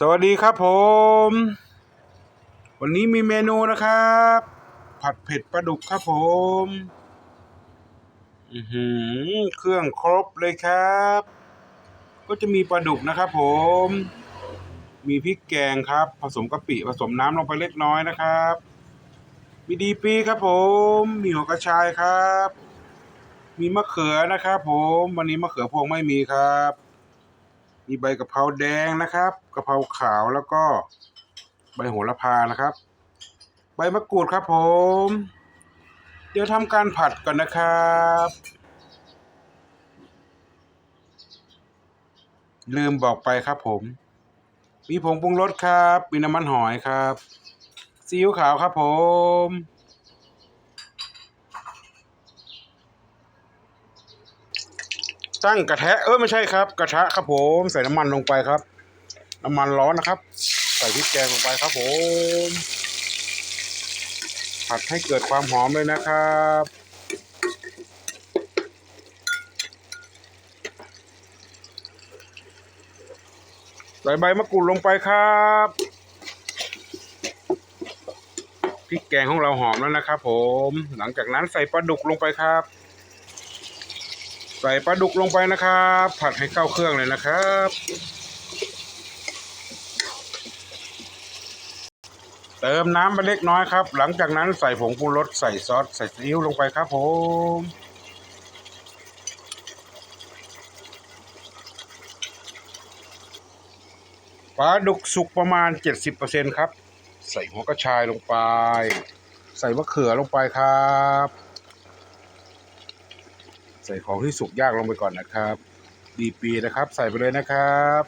สวัสดีครับผม วันนี้มีเมนูนะครับ ผัดเผ็ดปลาดุกครับผม อือหือ เครื่องครบเลยครับ ก็จะมีปลาดุกนะครับผม มีพริกแกงครับ ผสมกะปิผสมน้ำลงไปเล็กน้อยนะครับ มีดีปีครับผม มีหัวกระชายครับ มีมะเขือนะครับผม วันนี้มะเขือพวงไม่มีครับ มีใบกะเพราแดงนะครับกะเพราขาวแล้วก็ใบโหระพานะครับ ใบมะกรูดครับผม เดี๋ยวทำการผัดก่อนนะครับลืมบอกไปครับผม มีผงปรุงรสครับ มีน้ำมันหอยครับ ซีอิ๊วขาวครับผม ตั้งกระทะเออไม่ใช่ครับ กระทะครับผมใส่น้ำมันลงไปครับ น้ำมันร้อนนะครับ ใส่พริกแกงลงไปครับผมผัดให้เกิดความหอมเลยนะครับใส่ใบมะกรูดลงไปครับพริกแกงของเราหอมแล้วนะครับผม หลังจากนั้นใส่ปลาดุกลงไปครับ ใส่ปลาดุกลงไปนะครับ ผัดให้เข้าเครื่องเลยนะครับ เติมน้ำไปเล็กน้อยครับ หลังจากนั้นใส่ผงปรุงรสใส่ซอสใส่ซีอิ๊วลงไปครับผมปลาดุกสุกประมาณ 70%ครับ ใส่หัวกระชายลงไป ใส่มะเขือลงไปครับ ใส่ของที่สุกยากลงไปก่อนนะครับ ดีปีนะครับ ใส่ไปเลยนะครับ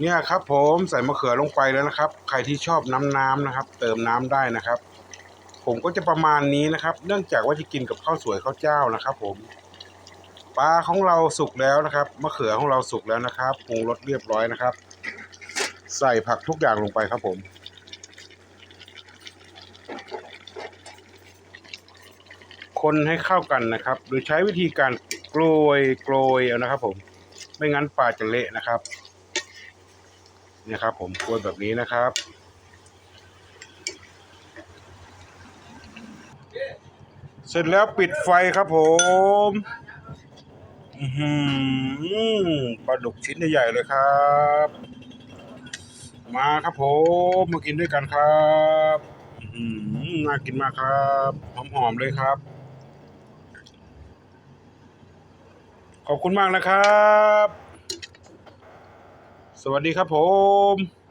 เนี่ยครับผมใส่มะเขือลงไปแล้วนะครับ ใครที่ชอบน้ำน้ำนะครับ เติมน้ำได้นะครับ ผมก็จะประมาณนี้นะครับ เนื่องจากว่าจะกินกับข้าวสวยข้าวเจ้านะครับ ผมปลาของเราสุกแล้วนะครับมะเขือของเราสุกแล้วนะครับปรุงรสเรียบร้อยนะครับ ใส่ผักทุกอย่างลงไปครับผม คนให้เข้ากันนะครับ โดยใช้วิธีการโกรยโกรยเอานะครับ ผมไม่งั้นปลาจะเละนะครับนี่ยครับ ผมโกรยแบบนี้นะครับเสร็จแล้วปิดไฟครับผมอือหือปลาดุกชิ้นใหญ่เลยครับ มาครับผมมากินด้วยกันครับอืมน่ากินมากครับหอมๆเลยครับ ขอบคุณมากนะครับ สวัสดีครับผม